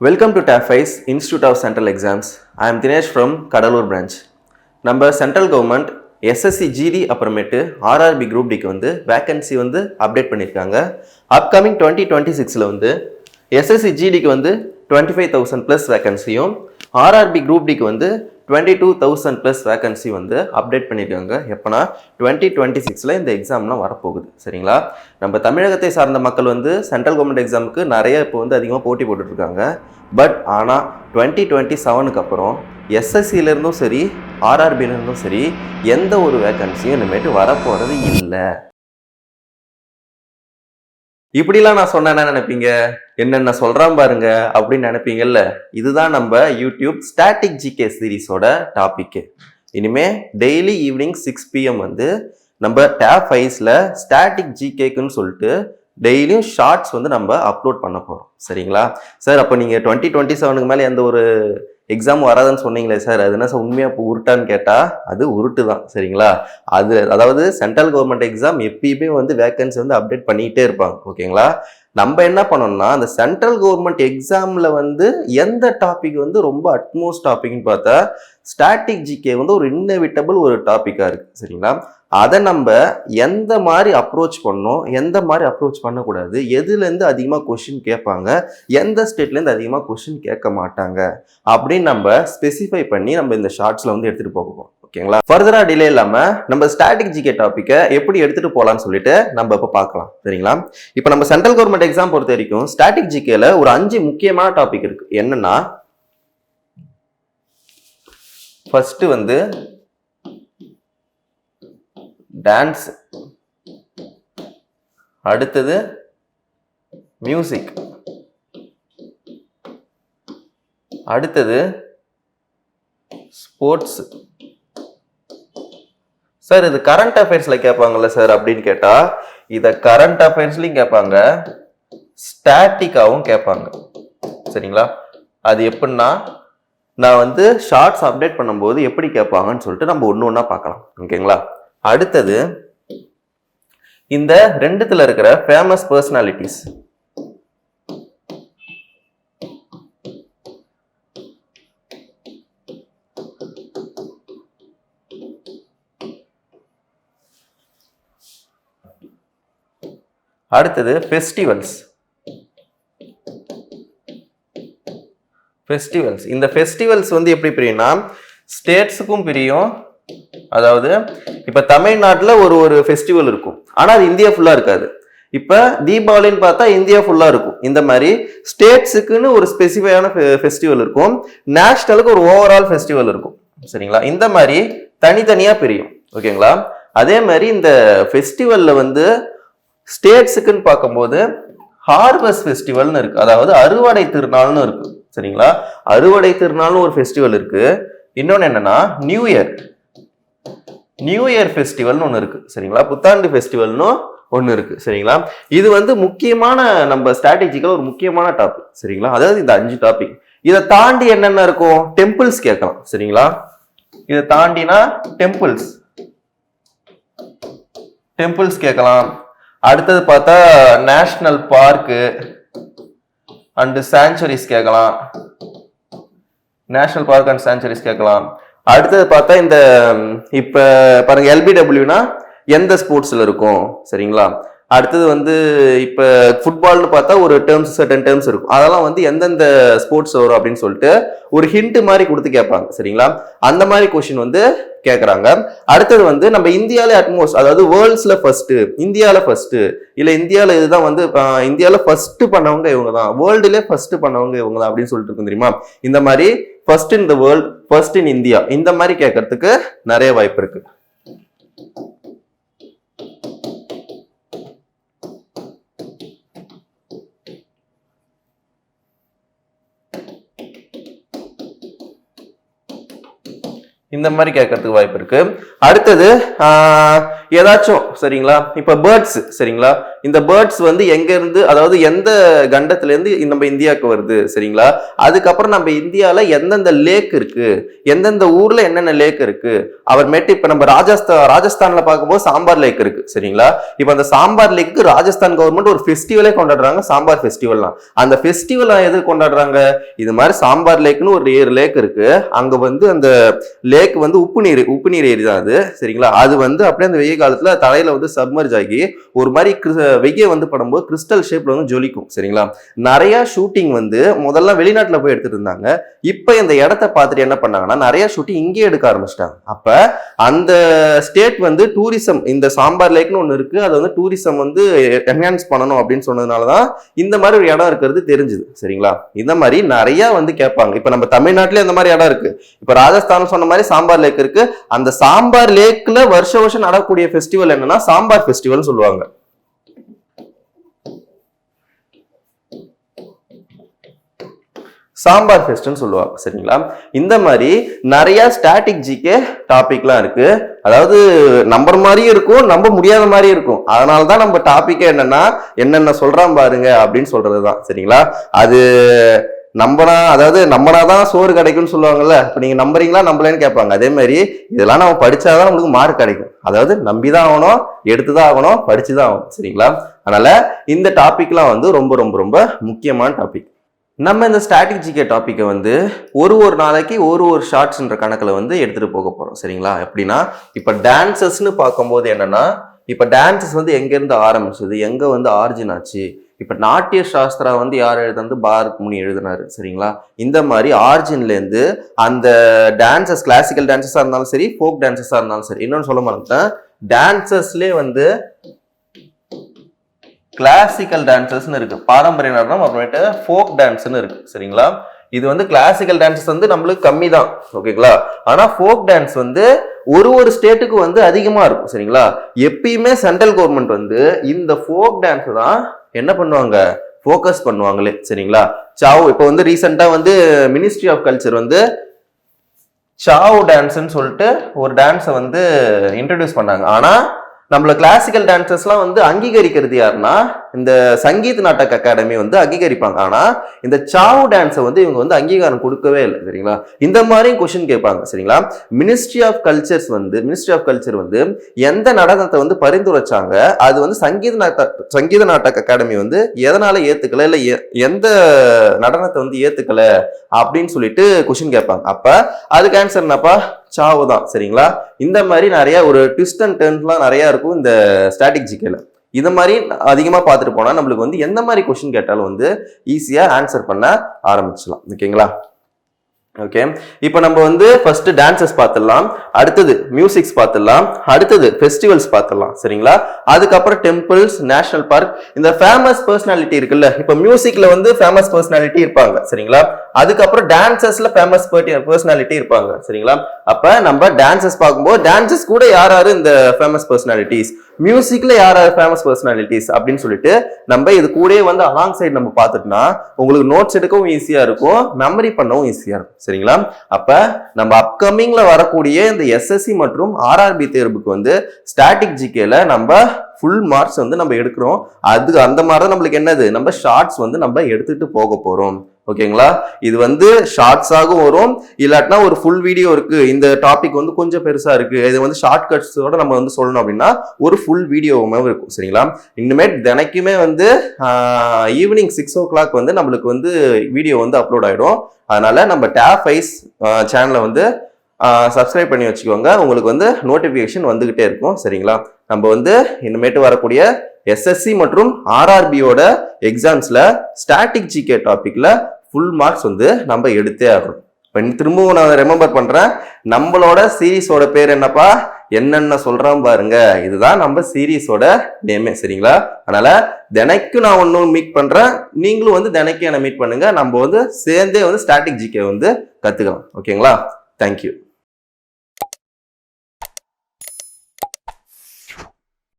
Welcome to Dafies institute of central exams I am Dinesh from Cuddalore branch நம்ம central government SSC GD அப்புறமேட்டு RRB group டிக்கு வந்து vacancy வந்து update பண்ணியிருக்காங்க upcoming twenty twenty சிக்ஸில் வந்து எஸ்எஸ்சி ஜிடிக்கு வந்து டுவெண்ட்டி ஃபைவ் தௌசண்ட் ப்ளஸ் வேக்கன்சியும் ஆர்ஆர்பி குரூப் டிக்கு வந்து twenty two thousand plus vacancy வந்து அப்டேட் பண்ணியிருக்காங்க எப்போனா டுவெண்ட்டி டுவெண்ட்டி சிக்ஸில் இந்த எக்ஸாம்லாம் வரப்போகுது. சரிங்களா? நம்ம தமிழகத்தை சார்ந்த மக்கள் வந்து சென்ட்ரல் கவர்மெண்ட் எக்ஸாமுக்கு நிறைய இப்போ வந்து அதிகமாக போட்டி போட்டுட்ருக்காங்க. பட் ஆனால் டுவெண்ட்டி டுவெண்ட்டி செவனுக்கு அப்புறம் எஸ்எஸ்சியிலேருந்தும் சரி ஆர்ஆர்பியிலேருந்தும் சரி எந்த ஒரு வேகன்சியும் இனிமேட்டு வரப்போகிறது இல்லை. இப்படிலாம் நான் சொன்னா என்ன நினைப்பீங்க? என்னென்ன சொல்கிறான் பாருங்க அப்படின்னு நினைப்பீங்கல்ல? இதுதான் நம்ம யூடியூப் ஸ்டாட்டிக் ஜிகே சீரிஸோட டாப்பிக்கு இனிமே டெய்லி ஈவினிங் சிக்ஸ் பிஎம் வந்து நம்ம டேப் ஃபைஸில் ஸ்டாட்டிக் ஜிகேக்குன்னு சொல்லிட்டு டெய்லியும் ஷார்ட்ஸ் வந்து நம்ம அப்லோட் பண்ண போகிறோம் சரிங்களா? சார் அப்போ நீங்கள் டுவெண்ட்டி டுவெண்ட்டி செவனுக்கு மேலே எந்த ஒரு எக்ஸாம் வராதுன்னு சொன்னீங்களே சார் அது என்ன சார் உண்மையாக இப்போ உருட்டான்னு கேட்டால் அது உருட்டு தான் சரிங்களா? அது அதாவது சென்ட்ரல் கவர்மெண்ட் எக்ஸாம் எப்பயுமே வந்து வேகன்சி வந்து அப்டேட் பண்ணிக்கிட்டே இருப்பாங்க ஓகேங்களா? நம்ம என்ன பண்ணோம்னா அந்த சென்ட்ரல் கவர்மெண்ட் எக்ஸாமில் வந்து எந்த டாபிக் வந்து ரொம்ப அட்மோஸ்ட் டாபிக்னு பார்த்தா ஸ்டாட்டிக் ஜிகே வந்து ஒரு இன்னவிட்டபிள் ஒரு டாப்பிக்காக இருக்குது சரிங்களா? அதை நம்ம எந்த மாதிரி அப்ரோச் பண்ணோம் எந்த மாதிரி அப்ரோச் பண்ணக்கூடாது எதுலேருந்து அதிகமாக கொஷின் கேட்பாங்க எந்த ஸ்டேட்லேருந்து அதிகமாக கொஷின் கேட்க மாட்டாங்க அப்படின்னு நம்ம ஸ்பெசிஃபை பண்ணி நம்ம இந்த ஷார்ட்ஸில் வந்து எடுத்துகிட்டு போகணும் ஓகேங்களா? ஃபர்தரா டிலே இல்லாமல் நம்ம ஸ்டாட்டிக் ஜிகே டாப்பிக்கை எப்படி எடுத்துகிட்டு போகலான்னு சொல்லிட்டு நம்ம இப்போ பார்க்கலாம். சரிங்களா? இப்போ நம்ம சென்ட்ரல் கவர்மெண்ட் எக்ஸாம் பொறுத்த வரைக்கும் ஸ்டாட்டிக் ஜிகேல ஒரு அஞ்சு முக்கியமான டாபிக் இருக்குது என்னென்னா ஃபஸ்ட்டு வந்து டான்ஸ் அடுத்தது மியூசிக் அடுத்தது ஸ்போர்ட்ஸ் சார் இது கரண்ட் அஃபேர்ஸில் கேட்பாங்கல்ல சார் அப்படின்னு கேட்டால் இதை கரண்ட் அஃபேர்ஸ்லையும் கேட்பாங்க ஸ்டாட்டிக்காகவும் கேட்பாங்க சரிங்களா? அது எப்படின்னா நான் வந்து ஷார்ட்ஸ் அப்டேட் பண்ணும்போது எப்படி கேட்பாங்கன்னு சொல்லிட்டு நம்ம ஒன்று ஒன்றா பார்க்கலாம். ஓகேங்களா? அடுத்தது இந்த ரெண்டுத்துல இருக்கிற ஃபேமஸ் பர்சனாலிட்டிஸ் அடுத்தது ஃபெஸ்டிவல்ஸ் ஃபெஸ்டிவல்ஸ் இந்த ஃபெஸ்டிவல்ஸ் வந்து எப்படி பிரியும்னா ஸ்டேட்ஸுக்கும் பிரியும் அதாவது இப்போ தமிழ்நாட்டில் ஒரு ஒரு ஃபெஸ்டிவல் இருக்கும். ஆனால் அது இந்தியா ஃபுல்லாக இருக்காது. இப்போ தீபாவளின்னு பார்த்தா இந்தியா ஃபுல்லாக இருக்கும். இந்த மாதிரி ஸ்டேட்ஸுக்குன்னு ஒரு ஸ்பெசிஃபையான ஃபெஸ்டிவல் இருக்கும். நேஷ்னலுக்கு ஒரு ஓவரால் ஃபெஸ்டிவல் இருக்கும். சரிங்களா? இந்த மாதிரி தனித்தனியாக பிரியும். ஓகேங்களா? அதே மாதிரி இந்த ஃபெஸ்டிவலில் வந்து ஸ்டேட்ஸுக்குன்னு பார்க்கும்போது ஹார்வெஸ்ட் ஃபெஸ்டிவல்னு இருக்குது அதாவது அறுவடை திருநாள்னு இருக்குது சரிங்களா? அறுவடை திருநாள்னு ஒரு ஃபெஸ்டிவல் இருக்குது இன்னொன்று என்னன்னா நியூ இயர் நியூ இயர் ஃபெஸ்டிவல்னு ஒன்று இருக்குது சரிங்களா? புத்தாண்டு ஃபெஸ்டிவல்னு ஒன்று இருக்கு சரிங்களா? இது வந்து முக்கியமான நம்ம ஸ்ட்ராட்டஜிக்கல் ஒரு முக்கியமான டாபிக் சரிங்களா? அதாவது இந்த அஞ்சு டாபிக் இதை தாண்டி என்னென்ன இருக்கும்? டெம்பிள்ஸ் கேட்கலாம் சரிங்களா? இதை தாண்டினா டெம்பிள்ஸ் டெம்பிள்ஸ் கேட்கலாம். அடுத்தது பார்த்தா நேஷ்னல் பார்க்கு அண்டு சாங்சுரிஸ் கேட்கலாம். நேஷனல் பார்க் அண்ட் சாங்சுரிஸ் கேட்கலாம். அடுத்தது பார்த்தா இந்த இப்போ பாருங்க எல்பிடபிள்யூனா எந்த ஸ்போர்ட்ஸில் இருக்கும்? சரிங்களா? அடுத்தது வந்து இப்போ ஃபுட்பால்னு பார்த்தா ஒரு டேர்ம்ஸ் சர்டன் டேர்ம்ஸ் இருக்கும். அதெல்லாம் வந்து எந்தெந்த ஸ்போர்ட்ஸ் வரும் அப்படின்னு சொல்லிட்டு ஒரு ஹிண்ட் மாதிரி கொடுத்து கேட்பாங்க. சரிங்களா? அந்த மாதிரி கொஷின் வந்து கேட்குறாங்க. அடுத்தது வந்து நம்ம இந்தியாவிலே அட்மோஸ்ட் அதாவது வேர்ல்ட்ஸில் ஃபர்ஸ்ட்டு இந்தியாவில் ஃபர்ஸ்ட்டு இல்லை இந்தியாவில் இதுதான் வந்து இந்தியாவில் ஃபஸ்ட்டு பண்ணவங்க இவங்க தான். வேர்ல்டுலேயே ஃபர்ஸ்ட்டு பண்ணவங்க இவங்க தான் அப்படின்னு சொல்லிட்டு இருக்கும் தெரியுமா? இந்த மாதிரி first in the world first in India இந்த மாதிரி கேட்கறதுக்கு நிறைய வாய்ப்பு இருக்கு. இந்த மாதிரி கேட்கறதுக்கு வாய்ப்பு இருக்கு. அடுத்தது ஆஹ், ஏதாச்சும் சரிங்களா? இப்ப பேர்ட்ஸ் சரிங்களா? இந்த பேர்ட்ஸ் வந்து எங்கேருந்து அதாவது எந்த கண்டத்துலேருந்து நம்ம இந்தியாவுக்கு வருது சரிங்களா? அதுக்கப்புறம் நம்ம இந்தியாவில் எந்தெந்த லேக் இருக்குது எந்தெந்த ஊரில் என்னென்ன லேக் இருக்குது அப்புறமேட்டு இப்போ நம்ம ராஜஸ்தான் ராஜஸ்தானில் பார்க்கும்போது சாம்பார் லேக் இருக்குது சரிங்களா? இப்போ அந்த சாம்பார் லேக்கு ராஜஸ்தான் கவர்மெண்ட் ஒரு ஃபெஸ்டிவலே கொண்டாடுறாங்க சாம்பார் ஃபெஸ்டிவல்லாம் அந்த ஃபெஸ்டிவல் எது கொண்டாடுறாங்க? இது மாதிரி சாம்பார் லேக்னு ஒரு ஏழு லேக் இருக்குது அங்கே வந்து அந்த லேக் வந்து உப்பு நீர் உப்பு நீர் ஏரி தான் அது சரிங்களா? அது வந்து அப்படியே அந்த வெய்ய காலத்தில் தலையில் வந்து சப்மர்ஜ் ஆகி ஒரு மாதிரி வெய்ய வந்து படும்போது கிறிஸ்டல் ஷேப்ல வந்து ஜொலிக்கும் சரிங்களா? நிறைய ஷூட்டிங் வந்து முதல்ல வெளிநாட்டில் போய் எடுத்துட்டு இருந்தாங்க. இப்போ இந்த இடத்த பார்த்துட்டு என்ன பண்ணாங்கன்னா நிறைய ஷூட்டிங் இங்கேயே எடுக்க ஆரம்பிச்சிட்டாங்க. அப்ப அந்த ஸ்டேட் வந்து டூரிசம் இந்த சாம்பார் லேக்னு ஒன்று இருக்கு. அது வந்து டூரிசம் வந்து என்ஹான்ஸ் பண்ணணும் அப்படின்னு சொன்னதுனால தான் இந்த மாதிரி ஒரு இடம் இருக்கிறது தெரிஞ்சுது சரிங்களா? இந்த மாதிரி நிறைய வந்து கேட்பாங்க. இப்போ நம்ம தமிழ்நாட்டிலே இந்த மாதிரி இடம் இருக்கு. இப்போ ராஜஸ்தான் சொன்ன மாதிரி சாம்பார் லேக் இருக்கு. அந்த சாம்பார் லேக்ல வருஷ வருஷம் நடக்கக்கூடிய ஃபெஸ்டிவல் என்னன்னா சாம்பார் ஃபெஸ்டிவல்னு சொல்லுவாங்க. சாம்பார் ஃபெஸ்ட்னு சொல்லுவாங்க சரிங்களா? இந்த மாதிரி நிறைய ஸ்டாட்டிக் ஜிகே டாபிக்லாம் இருக்கு. அதாவது நம்புற மாதிரியும் இருக்கும் நம்ப முடியாத மாதிரியும் இருக்கும். அதனால தான் நம்ம டாபிக்கே என்னன்னா என்னென்ன சொல்றான் பாருங்க அப்படின்னு சொல்றது தான் சரிங்களா? அது நம்பனா அதாவது நம்பனாதான் சோறு கிடைக்கும்னு சொல்லுவாங்கல்ல இப்போ நீங்கள் நம்புறீங்களா நம்பலன்னு கேட்பாங்க. அதே மாதிரி இதெல்லாம் நம்ம படித்தாதான் உங்களுக்கு மார்க் கிடைக்கும். அதாவது நம்பி தான் ஆகணும் எடுத்து தான் ஆகணும் படிச்சு தான் ஆகணும் சரிங்களா? அதனால் இந்த டாபிக்லாம் வந்து ரொம்ப ரொம்ப ரொம்ப முக்கியமான டாபிக் நம்ம இந்த ஸ்டாட்டிக் டாப்பிக்கை வந்து ஒரு ஒரு நாளைக்கு ஒரு ஒரு ஷார்ட்ஸ்ன்ற கணக்கில் வந்து எடுத்துகிட்டு போக போகிறோம் சரிங்களா? எப்படின்னா இப்போ டான்சஸ்ன்னு பார்க்கும்போது என்னன்னா இப்போ டான்சஸ் வந்து எங்கேருந்து ஆரம்பிச்சது? எங்கே வந்து ஆரிஜின் ஆச்சு? இப்போ நாட்டிய சாஸ்திரா வந்து யார் எழுதுனது? பாரத் முனி எழுதினாரு. சரிங்களா? இந்த மாதிரி ஆரிஜின்லேருந்து அந்த டான்சஸ் கிளாசிக்கல் டான்சஸாக இருந்தாலும் சரி ஃபோக் டான்சஸாக இருந்தாலும் சரி இன்னொன்று சொல்ல மாட்டேன் டான்சஸ்லேயே வந்து கிளாசிக்கல் டான்சஸ்னு இருக்கு. பாரம்பரிய நடனம் அப்புறமேட்டு ஃபோக் டான்ஸ்னு இருக்கு. சரிங்களா? இது வந்து கிளாசிக்கல் டான்சஸ் வந்து நம்மளுக்கு கம்மி தான் ஓகேங்களா? ஆனா ஃபோக் டான்ஸ் வந்து ஒரு ஒரு ஸ்டேட்டுக்கு வந்து அதிகமா இருக்கும். சரிங்களா? எப்பயுமே சென்ட்ரல் கவர்மெண்ட் வந்து இந்த ஃபோக் டான்ஸ் தான் என்ன பண்ணுவாங்க? ஃபோக்கஸ் பண்ணுவாங்களே. சரிங்களா? சாவ் இப்போ வந்து ரீசெண்டாக வந்து மினிஸ்ட்ரி ஆஃப் கல்ச்சர் வந்து சாவ் டான்ஸ்ன்னு சொல்லிட்டு ஒரு டான்ஸை வந்து இன்ட்ரடியூஸ் பண்ணாங்க. ஆனால் நம்மள கிளாசிக்கல் டான்சர்ஸ்லாம் வந்து அங்கீகரிக்கிறது யாருன்னா இந்த சங்கீத் நாட்டக் அகாடமி வந்து அங்கீகரிப்பாங்க. ஆனால் இந்த சாவு டான்ஸை வந்து இவங்க வந்து அங்கீகாரம் கொடுக்கவே இல்லை சரிங்களா? இந்த மாதிரியும் கொஷின் கேட்பாங்க சரிங்களா? மினிஸ்ட்ரி ஆஃப் கல்ச்சர்ஸ் வந்து மினிஸ்ட்ரி ஆஃப் கல்ச்சர் வந்து எந்த நடனத்தை வந்து பரிந்துரைச்சாங்க அது வந்து சங்கீத நாட்ட சங்கீத நாட்டக் அகாடமி வந்து எதனால ஏத்துக்கல இல்லை எ- எந்த நடனத்தை வந்து ஏத்துக்கல அப்படின்னு சொல்லிட்டு கொஷின் கேட்பாங்க. அப்ப அதுக்கு ஆன்சர் என்னப்பா? சாவு தான் சரிங்களா? இந்த மாதிரி நிறைய ஒரு ட்விஸ்ட் அண்ட் டர்ன்ஸ்லாம் நிறையா இருக்கும் இந்த ஸ்டாட்டிக் ஜிகேல இந்த மாதிரி அதிகமாக பார்த்துட்டு போனால் நம்மளுக்கு வந்து எந்த மாதிரி கொஷின் கேட்டாலும் வந்து ஈஸியாக ஆன்சர் பண்ண ஆரம்பிச்சிடலாம். ஓகேங்களா? ஓகே. இப்போ நம்ம வந்து ஃபர்ஸ்ட் டான்சஸ் பார்த்துடலாம் அடுத்தது மியூசிக்ஸ் பார்த்துடலாம் அடுத்தது ஃபெஸ்டிவல்ஸ் பார்த்துடலாம் சரிங்களா? அதுக்கப்புறம் டெம்பிள்ஸ் நேஷனல் பார்க் இந்த ஃபேமஸ் பர்சனாலிட்டி இருக்குல்ல இப்போ மியூசிக்ல வந்து ஃபேமஸ் பர்சனாலிட்டி இருப்பாங்க சரிங்களா? அதுக்கப்புறம் டான்சஸ்ல ஃபேமஸ் பர்சனாலிட்டி இருப்பாங்க சரிங்களா? அப்ப நம்ம டான்சஸ் பார்க்கும்போது டான்சஸ் கூட யார் யாரு இந்த ஃபேமஸ் பர்சனாலிட்டிஸ் மியூசிக்ல யார் யார் ஃபேமஸ் பர்சனாலிட்டிஸ் அப்படின்னு சொல்லிட்டு நம்ம இது கூடயே வந்து அலாங் சைடு நம்ம பார்த்துட்டோம்னா உங்களுக்கு நோட்ஸ் எடுக்கவும் ஈஸியா இருக்கும் மெமரி பண்ணவும் ஈஸியா இருக்கும் சரிங்களா? அப்ப நம்ம அப்கமிங்ல வரக்கூடிய இந்த எஸ்எஸ்சி மற்றும் ஆர்ஆர்பி தேர்வுக்கு வந்து ஸ்டாட்டிக் ஜிகேல நம்ம ஃபுல் மார்க்ஸ் வந்து நம்ம எடுக்கிறோம். அது அந்த மாதிரி தான் நம்மளுக்கு என்னது? நம்ம ஷார்ட்ஸ் வந்து நம்ம எடுத்துட்டு போக போறோம். ஓகேங்களா? இது வந்து ஷார்ட்ஸாகவும் வரும். இல்லாட்டினா ஒரு ஃபுல் வீடியோ இருக்கு. இந்த டாபிக் வந்து கொஞ்சம் பெருசா இருக்கு. இது வந்து ஷார்ட் கட்ஸோட நம்ம வந்து சொல்லணும் அப்படின்னா ஒரு ஃபுல் வீடியோவும் இருக்கும். சரிங்களா? இனிமேட் தினைக்குமே வந்து ஈவினிங் சிக்ஸ் ஓ கிளாக் வந்து நம்மளுக்கு வந்து வீடியோ வந்து அப்லோட் ஆயிடும். அதனால நம்ம டேப் ஐஸ் சேனலை வந்து சப்ஸ்கிரைப் பண்ணி வச்சுக்கோங்க. உங்களுக்கு வந்து நோட்டிஃபிகேஷன் வந்துகிட்டே இருக்கும். சரிங்களா? நம்ம வந்து இனிமேட்டு வரக்கூடிய எஸ்எஸ்சி மற்றும் ஆர்ஆர்பியோட எக்ஸாம்ஸில் ஸ்டாட்டிக் ஜிகே டாப்பிக்கில் ஃபுல் மார்க்ஸ் வந்து நம்ம எடுத்தே ஆகணும். இப்போ திரும்பவும் நான் ரிமெம்பர் பண்ணுறேன் நம்மளோட சீரீஸோட பேர் என்னப்பா? என்னென்ன சொல்றான் பாருங்க. இதுதான் நம்ம சீரீஸோட நேமே சரிங்களா? அதனால் தினைக்கும் நான் ஒன்றும் மீட் பண்ணுறேன் நீங்களும் வந்து தினைக்கும் என்னை மீட் பண்ணுங்கள் நம்ம வந்து சேர்ந்தே வந்து ஸ்டாட்டிக் ஜிகே வந்து கற்றுக்கலாம் ஓகேங்களா தேங்க்யூ